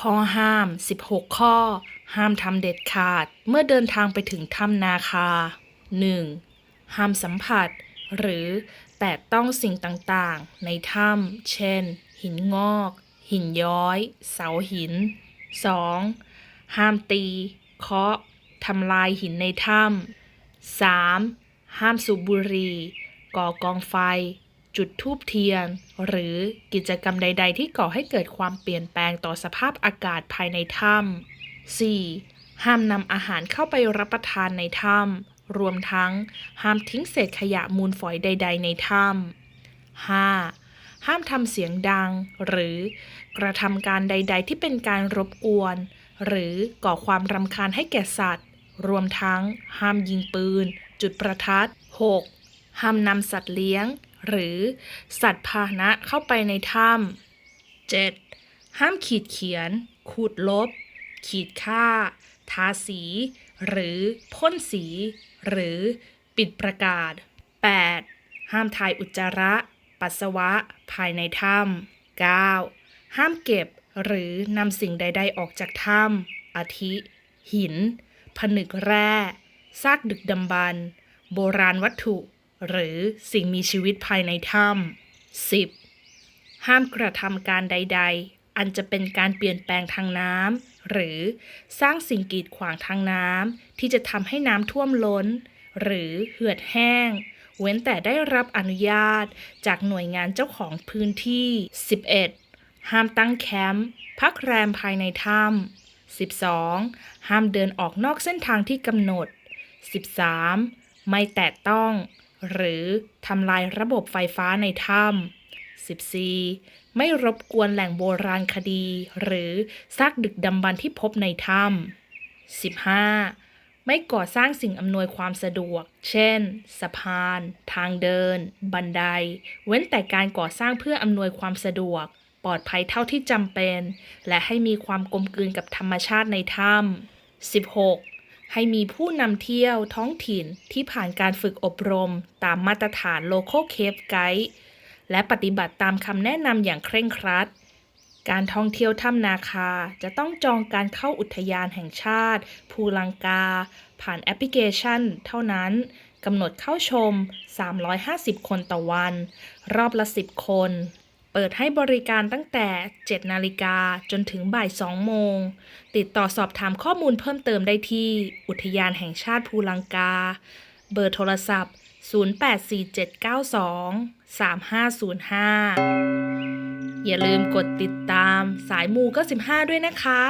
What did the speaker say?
ข้อห้าม 16 ข้อ ห้ามทำเด็ดขาด เมื่อเดินทางไปถึงถ้ำนาคา 1. ห้ามสัมผัส หรือแตะต้องสิ่งต่างๆ ในถ้ำ เช่น หินงอก หินย้อย เสาหิน 2. ห้ามตี เคาะทำลายหินในถ้ำ 3. ห้ามสูบบุหรี่ก่อกองไฟ จุดธูปเทียน หรือกิจกรรมใด ๆ ที่ก่อให้เกิดความเปลี่ยนแปลงต่อสภาพอากาศภายในถ้ำ 4. ห้ามนำอาหารเข้าไปรับประทานในถ้ำรวมทั้งห้ามทิ้งเศษขยะมูลฝอยใด ๆ ในถ้ำ 5. ห้ามทำเสียงดัง หรือกระทำการใด ๆ ที่เป็นการรบกวน หรือก่อความรำคาญให้แก่สัตว์ รวมทั้ง ห้ามยิงปืน จุดประทัด 6. ห้ามนำสัตว์เลี้ยง หรือสัตว์พาหนะเข้าไปในถ้ำ 7. ห้ามขีดเขียน ขูดลบ ขีดค่า ทาสี หรือพ่นสี หรือปิดประกาศ 8. ห้ามถ่ายอุจจาระ ปัสสาวะ ภายในถ้ำ 9. ห้ามเก็บหรือนำสิ่งใด ๆ ออกจากถ้ำอาทิ หิน ผนึกแร่ ซากดึกดำบรรพ์โบราณวัตถุ หรือสิ่งมีชีวิตภายในถ้ำ 10. ห้ามกระทำการใด ๆ อันจะเป็นการเปลี่ยนแปลงทางน้ำหรือสร้างสิ่งกีดขวางทางน้ำที่จะทำให้น้ำท่วมล้น หรือเหือดแห้ง เว้นแต่ได้รับอนุญาตจากหน่วยงานเจ้าของพื้นที่ 11. ห้ามตั้งแคมป์พักแรมภายในถ้ำ 12. ห้ามเดินออกนอกเส้นทางที่กำหนด 13. ไม่แตะต้อง หรือทำลายระบบไฟฟ้าในถ้ำ 14. ไม่รบกวนแหล่งโบราณคดี หรือซากดึกดำบรรพ์ที่พบในถ้ำ 15. ไม่ก่อสร้างสิ่งอำนวยความสะดวก เช่น สะพาน ทางเดิน บันได เว้นแต่การก่อสร้างเพื่ออำนวยความสะดวก ปลอดภัยเท่าที่จำเป็น และให้มีความกลมกลืนกับธรรมชาติในถ้ำ 16. ให้มีผู้นำเที่ยวท้องถิ่นที่ผ่านการฝึกอบรม ตามมาตรฐาน Local Cape Guide และปฏิบัติตามคำแนะนำอย่างเคร่งครัด การท่องเที่ยวถ้ำนาคาจะต้องจองการเข้าอุทยานแห่งชาติ ภูลังกา ผ่านแอปพลิเคชัน เท่านั้นกำหนดเข้าชม 350 คนต่อวัน รอบละ 10 คน เปิดให้บริการตั้งแต่ 7 นาฬิกาจนถึงบ่าย 2 โมง ติดต่อสอบถามข้อมูลเพิ่มเติมได้ที่ อุทยานแห่งชาติภูลังกา เบอร์โทรศัพท์ 084792 3505 อย่าลืมกดติดตามสายมูก็15ด้วยนะคะ